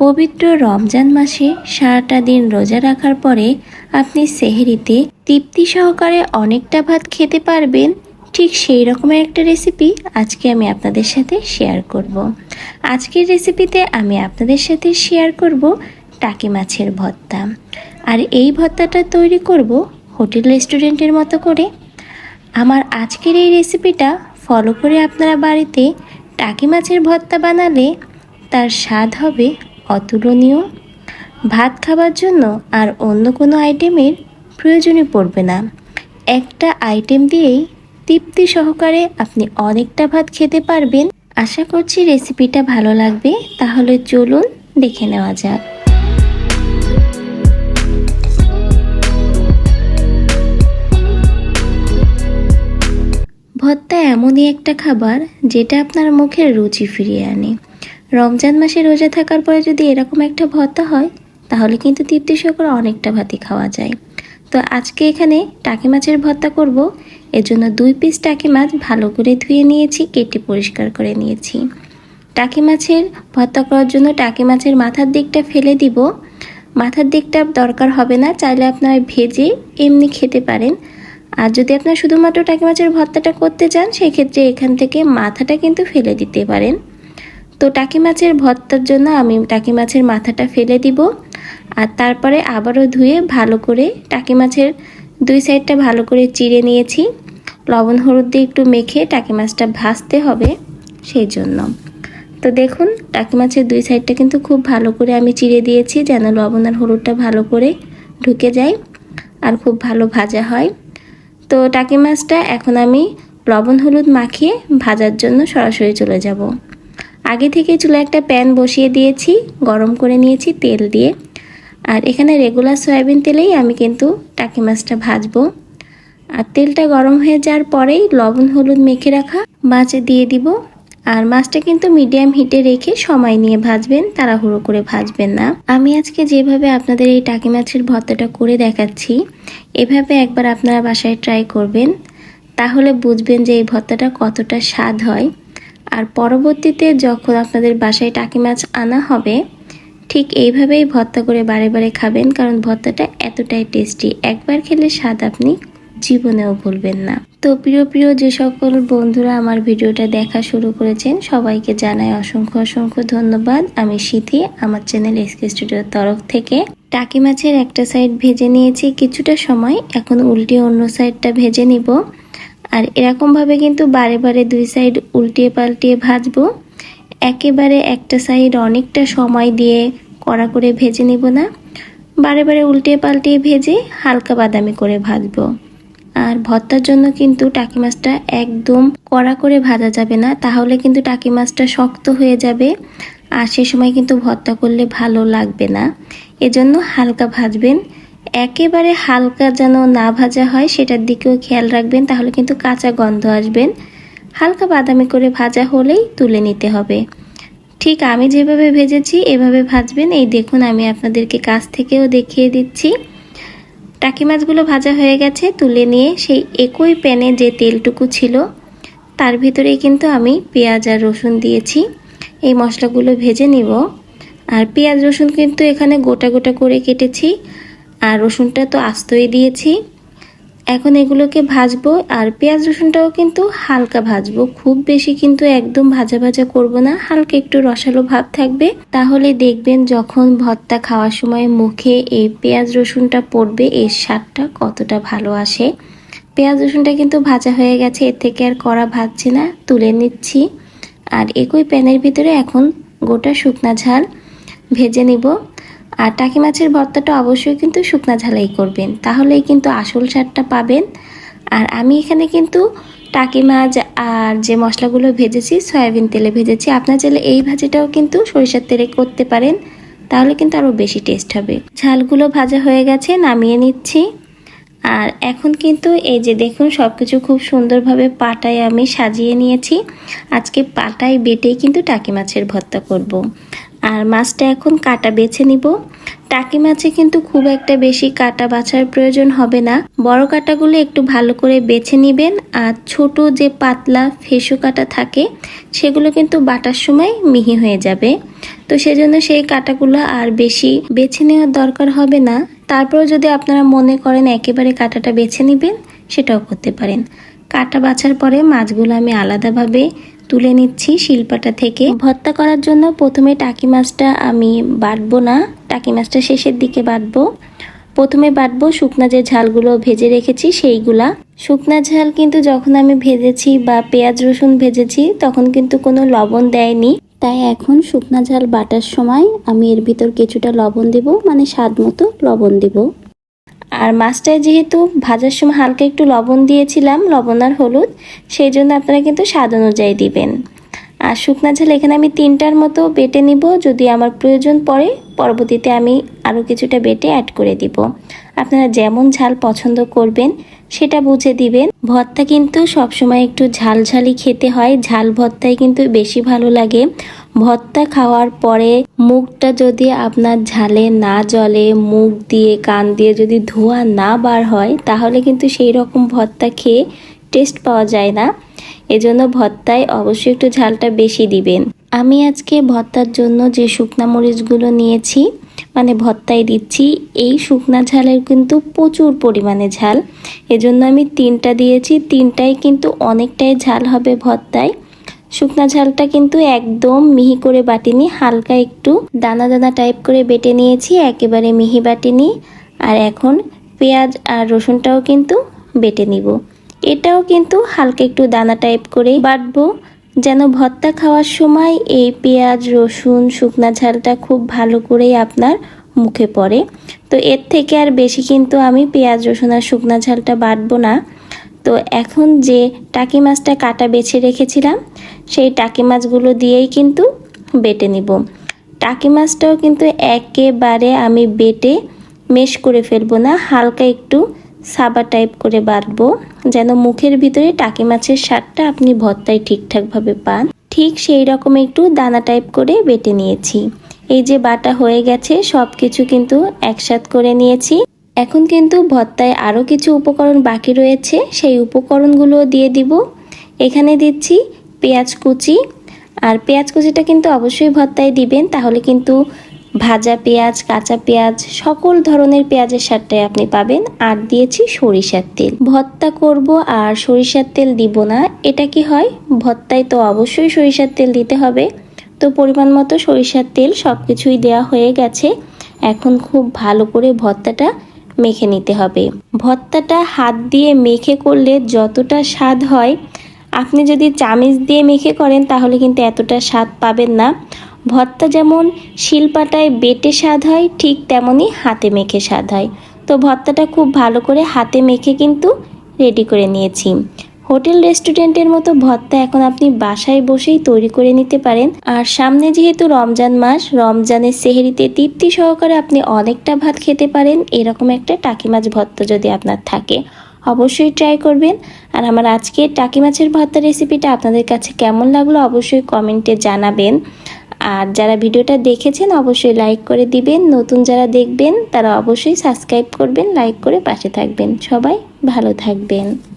পবিত্র রমজান মাসে সারাটা দিন রোজা রাখার পরে আপনি সেহেরিতে তৃপ্তি সহকারে অনেকটা ভাত খেতে পারবেন। ঠিক সেই রকমের একটা রেসিপি আজকে আমি আপনাদের সাথে শেয়ার করব। আজকের রেসিপিতে আমি আপনাদের সাথে শেয়ার করব টাকি মাছের ভর্তা। আর এই ভর্তাটা তৈরি করব হোটেল রেস্টুরেন্টের মতো করে। আমার আজকের এই রেসিপিটা ফলো করে আপনারা বাড়িতে টাকি মাছের ভর্তা বানালে তার স্বাদ হবে অতুলনীয়। ভাত খাবার জন্য আর অন্য কোনো আইটেমের প্রয়োজনই পড়বে না। একটা আইটেম দিয়েই তৃপ্তি সহকারে আপনি অনেকটা ভাত খেতে পারবেন। আশা করছি রেসিপিটা ভালো লাগবে, তাহলে চলুন দেখে নেওয়া যাক। ভর্তা এমনই একটা খাবার যেটা আপনার মুখের রুচি ফিরিয়ে আনে। রমজান মাসে রোজা থাকার পরে যদি এরকম একটা ভর্তা হয়, তাহলে কিন্তু তৃপ্তি সহকারে অনেকটা ভাতই খাওয়া যায়। তো আজকে এখানে টাকি মাছের ভর্তা করব। এর জন্য দুই পিস টাকি মাছ ভালো করে ধুয়ে নিয়েছি, কেটে পরিষ্কার করে নিয়েছি। টাকি মাছের ভর্তা করার জন্য টাকি মাছের মাথার দিকটা ফেলে দিব। মাথার দিকটা দরকার হবে না, চাইলে আপনারা ভেজে এমনি খেতে পারেন। আর যদি আপনারা শুধুমাত্র টাকি মাছের ভর্তাটা করতে চান, সেক্ষেত্রে এখান থেকে মাথাটা কিন্তু ফেলে দিতে পারেন। তো টাকি মাছের ভর্তার জন্য আমি টাকি মাছের মাথাটা ফেলে দিব। আর তারপরে আবারও ধুয়ে ভালো করে টাকি মাছের দুই সাইডটা ভালো করে চিড়ে নিয়েছি। লবণ, হলুদ দিয়ে একটু মেখে টাকি মাছটা ভাজতে হবে সেই জন্য। তো দেখুন, টাকি মাছের দুই সাইডটা কিন্তু খুব ভালো করে আমি চিড়ে দিয়েছি যেন লবণ আর হলুদটা ভালো করে ঢুকে যায় আর খুব ভালো ভাজা হয়। তো টাকি মাছটা এখন আমি লবণ, হলুদ মাখিয়ে ভাজার জন্য সরাসরি চলে যাব। আগে থেকে চুলে একটা প্যান বসিয়ে দিয়েছি, গরম করে নিয়েছি তেল দিয়ে। আর এখানে রেগুলার সয়াবিন তেলেই আমি কিন্তু টাকি মাছটা ভাজবো। আর তেলটা গরম হয়ে যাওয়ার পরেই লবণ, হলুদ মেখে রাখা মাছে দিয়ে দিব। আর মাছটা কিন্তু মিডিয়াম হিটে রেখে সময় নিয়ে ভাজবেন, তাড়াহুড়ো করে ভাজবেন না। আমি আজকে যেভাবে আপনাদের এই টাকি মাছের ভর্তাটা করে দেখাচ্ছি, এভাবে একবার আপনারা বাসায় ট্রাই করবেন। তাহলে বুঝবেন যে এই ভর্তাটা কতটা স্বাদ হয়। আর পরবর্তীতে যখন আপনাদের বাসায় টাকি মাছ আনা হবে, ঠিক এইভাবেই ভর্তা করে বারে বারে খাবেন, কারণ ভর্তাটা এতটাই টেস্টি। একবার খেলে স্বাদ আপনি জীবনেও ভুলবেন না। তো প্রিয় প্রিয় যে সকল বন্ধুরা আমার ভিডিওটা দেখা শুরু করেছেন, সবাইকে জানাই অসংখ্য অসংখ্য ধন্যবাদ। আমি সিথি, আমার চ্যানেল এসকে স্টুডিওর তরফ থেকে। টাকি মাছের একটা সাইড ভেজে নিয়েছি, কিছুটা সময়, এখন উল্টে অন্য সাইডটা ভেজে নিব। আর এরকমভাবে কিন্তু বারে বারে দুই সাইড উল্টিয়ে পাল্টিয়ে ভাজবো। একেবারে একটা সাইড অনেকটা সময় দিয়ে কড়া করে ভেজে নিব না। বারে বারে উল্টিয়ে পাল্টিয়ে ভেজে হালকা বাদামি করে ভাজবো। আর ভর্তার জন্য কিন্তু টাকি মাছটা একদম কড়া করে ভাজা যাবে না, তাহলে কিন্তু টাকি মাছটা শক্ত হয়ে যাবে। আর সে সময় কিন্তু ভর্তা করলে ভালো লাগবে না। এজন্য হালকা ভাজবেন। একেবারে হালকা যেন না ভাজা হয়, সেটার দিকেও খেয়াল রাখবেন, তাহলে কিন্তু কাঁচা গন্ধ আসবেন হালকা বাদামি করে ভাজা হলেই তুলে নিতে হবে। ঠিক আমি যেভাবে ভেজেছি, এভাবে ভাজবেন। এই দেখুন, আমি আপনাদেরকে কাছ থেকেও দেখিয়ে দিচ্ছি। টাকি মাছগুলো ভাজা হয়ে গেছে, তুলে নিয়ে সেই একই প্যানে যে তেলটুকু ছিল, তার ভিতরেই কিন্তু আমি পেঁয়াজ আর রসুন দিয়েছি। এই মশলাগুলো ভেজে নিব। আর পেঁয়াজ রসুন কিন্তু এখানে গোটা গোটা করে কেটেছি। আর রসুনটা তো আস্তই দিয়েছি। এখন এগুলোকে ভাজবো, আর পেঁয়াজ রসুনটাও কিন্তু হালকা ভাজবো। খুব বেশি কিন্তু একদম ভাজা ভাজা করব না, হালকা একটু রসালো ভাব থাকবে। তাহলে দেখবেন যখন ভর্তা খাওয়ার সময় মুখে এই পেঁয়াজ রসুনটা পড়বে, এর স্বাদটা কতটা ভালো আসে। পেঁয়াজ রসুনটা কিন্তু ভাজা হয়ে গেছে, এর থেকে আর কড়া ভাজছে না, তুলে নিচ্ছি। আর একই প্যানের ভিতরে এখন গোটা শুকনা ঝাল ভেজে নিব। আর টাকি মাছের ভর্তাটা অবশ্যই কিন্তু শুকনা ঝালাই করবেন। তাহলেই কিন্তু আসল স্বাদটা পাবেন। আর আমি এখানে কিন্তু টাকি মাছ আর যে মশলাগুলো ভেজেছি, সয়াবিন তেলে ভেজেছি, আপনার চাইলে এই ভাজিটাও কিন্তু সরিষার তেলে করতে পারেন। তাহলে কিন্তু আরও বেশি টেস্ট হবে। ঝালগুলো ভাজা হয়ে গেছে, নামিয়ে নিচ্ছি। আর এখন কিন্তু এই যে দেখুন সব কিছু খুব সুন্দরভাবে পাটায় আমি সাজিয়ে নিয়েছি। আজকে পাটায় বেটেই কিন্তু টাকি মাছের ভর্তা করব। আর মাছটা এখন কাটা বেছে নিব। টাকি মাছে কিন্তু খুব একটা বেশি কাটা বাছার প্রয়োজন হবে না। বড় কাটাগুলো একটু ভালো করে বেছে নেবেন আর ছোট যে পাতলা ফেসু কাটা থাকে, সেগুলো কিন্তু বাটার সময় মিহি হয়ে যাবে। তো সেজন্য সেই কাটাগুলো আর বেশি বেছে নেওয়ার দরকার হবে না। তারপরেও যদি আপনারা মনে করেন একেবারে কাটাটা বেছে নেবেন, সেটাও করতে পারেন। কাটা বাছার পরে মাছগুলো আমি আলাদাভাবে তুলে নিচ্ছি শিল্পাটা থেকে। ভর্তা করার জন্য প্রথমে টাকি মাছটা আমি বাটবো না। টাকি মাছটা শেষের দিকে বাটবো। প্রথমে বাটবো শুকনা যে ঝালগুলো ভেজে রেখেছি সেইগুলা। শুকনা ঝাল কিন্তু যখন আমি ভেজেছি বা পেঁয়াজ রসুন ভেজেছি, তখন কিন্তু কোনো লবণ দেয়নি। তাই এখন শুকনা ঝাল বাটার সময় আমি এর ভিতর কিছুটা লবণ দেব মানে স্বাদ মতো লবণ দেব। আর মাছটায় যেহেতু ভাজার সময় হালকা একটু লবণ দিয়েছিলাম, লবণ আর হলুদ সেই জন্য আপনারা কিন্তু স্বাদ অনুযায়ী দিবেন। আর শুকনা ঝাল এখানে আমি তিনটার মতো বেটে নিব, যদি আমার প্রয়োজন পড়ে, পরবর্তীতে আমি আরও কিছুটা বেটে অ্যাড করে দিব। আপনারা যেমন ঝাল পছন্দ করবেন, সেটা বুঝে দিবেন। ভর্তা কিন্তু সবসময় একটু ঝালঝালি খেতে হয়, ঝাল ভর্তাই কিন্তু বেশি ভালো লাগে। ভর্তা খাওয়ার পরে মুখটা যদি আপনার ঝালে না জ্বলে, মুখ দিয়ে, কান দিয়ে যদি ধোয়া না বার হয়, তাহলে কিন্তু সেই রকম ভর্তা খেয়ে টেস্ট পাওয়া যায় না। এজন্য ভর্তায় অবশ্যই একটু ঝালটা বেশি দিবেন। আমি আজকে ভর্তার জন্য যে শুকনা মরিচগুলো নিয়েছি মানে ভর্তায় দিচ্ছি, এই শুকনা ঝালের কিন্তু প্রচুর পরিমাণে ঝাল। এজন্য আমি তিনটা দিয়েছি তিনটাই কিন্তু অনেকটাই ঝাল হবে ভর্তায়। শুকনা ঝালটা কিন্তু একদম মিহি করে বাটিনি, হালকা একটু দানা দানা টাইপ করে বেটে নিয়েছি, একেবারে মিহি বাটিনি। আর এখন পেঁয়াজ আর রসুনটাও কিন্তু বেটে নিব। এটাও কিন্তু হালকা একটু দানা টাইপ করেই বাটবো, যেন ভর্তা খাওয়ার সময় এই পেঁয়াজ, রসুন, শুকনা ঝালটা খুব ভালো করেই আপনার মুখে পড়ে। তো এর থেকে আর বেশি কিন্তু আমি পেঁয়াজ, রসুন আর শুকনা ঝালটা বাটবো না। তো এখন যে টাকি মাছটা কাটা বেছে রেখেছিলাম সেই টাকি মাছগুলো দিয়েই কিন্তু বেটে নিব। টাকি মাছটাও কিন্তু একেবারে আমি বেটে মেশ করে ফেলব না, হালকা একটু সাবা টাইপ করে বাটবো, যেন মুখের ভিতরে টাকি মাছের স্বাদটা আপনি ভর্তায় ঠিকঠাকভাবে পান। ঠিক সেই রকম একটু দানা টাইপ করে বেটে নিয়েছি। এই যে বাটা হয়ে গেছে সব কিছু কিন্তু একসাথ করে নিয়েছি। এখন কিন্তু ভর্তায় আরও কিছু উপকরণ বাকি রয়েছে, সেই উপকরণগুলো দিয়ে দিব। এখানে দিচ্ছি পেঁয়াজ কুচি। আর পেঁয়াজ কুচিটা কিন্তু অবশ্যই ভর্তায় দিবেন, তাহলে কিন্তু ভাজা পেঁয়াজ, কাঁচা পেঁয়াজ, সকল ধরনের পেঁয়াজের স্বাদটাই আপনি পাবেন। আর দিয়েছি সরিষার তেল। ভর্তা করব আর সরিষার তেল দিব না। এটা কি হয়? ভর্তায় তো অবশ্যই সরিষার তেল দিতে হবে। তো পরিমাণ মতো সরিষার তেল সব কিছুই দেওয়া হয়ে গেছে। এখন খুব ভালো করে ভর্তাটা মেখে নিতে হবে। ভর্তাটা হাত দিয়ে মেখে করলে যতটা স্বাদ হয় আপনি যদি চামিচ দিয়ে মেখে করেন, তাহলে কিন্তু এতটা স্বাদ পাবেন না। ভর্তা যেমন শিলপাটায় বেটে স্বাদ হয়, ঠিক তেমনই হাতে মেখে স্বাদ হয়। তো ভর্তাটা খুব ভালো করে হাতে মেখে কিন্তু রেডি করে নিয়েছি। হোটেল রেস্টুরেন্টের মতো ভর্তা এখন আপনি বাসায় বসেই তৈরি করে নিতে পারেন। আর সামনে যেহেতু রমজান মাস, রমজানের সেহেরিতে তৃপ্তি সহকারে আপনি অনেকটা ভাত খেতে পারেন। এরকম একটা টাকি মাছ ভর্তা যদি আপনার থাকে। অবশ্যই ট্রাই করবেন। আর আমার আজকের টাকি মাছের ভর্তা রেসিপিটা আপনাদের কাছে কেমন লাগল অবশ্যই কমেন্টে জানাবেন। আর যারা ভিডিওটা দেখেছেন, অবশ্যই লাইক করে দিবেন। নতুন যারা দেখবেন, তারা অবশ্যই সাবস্ক্রাইব করবেন লাইক করে পাশে থাকবেন। সবাই ভালো থাকবেন।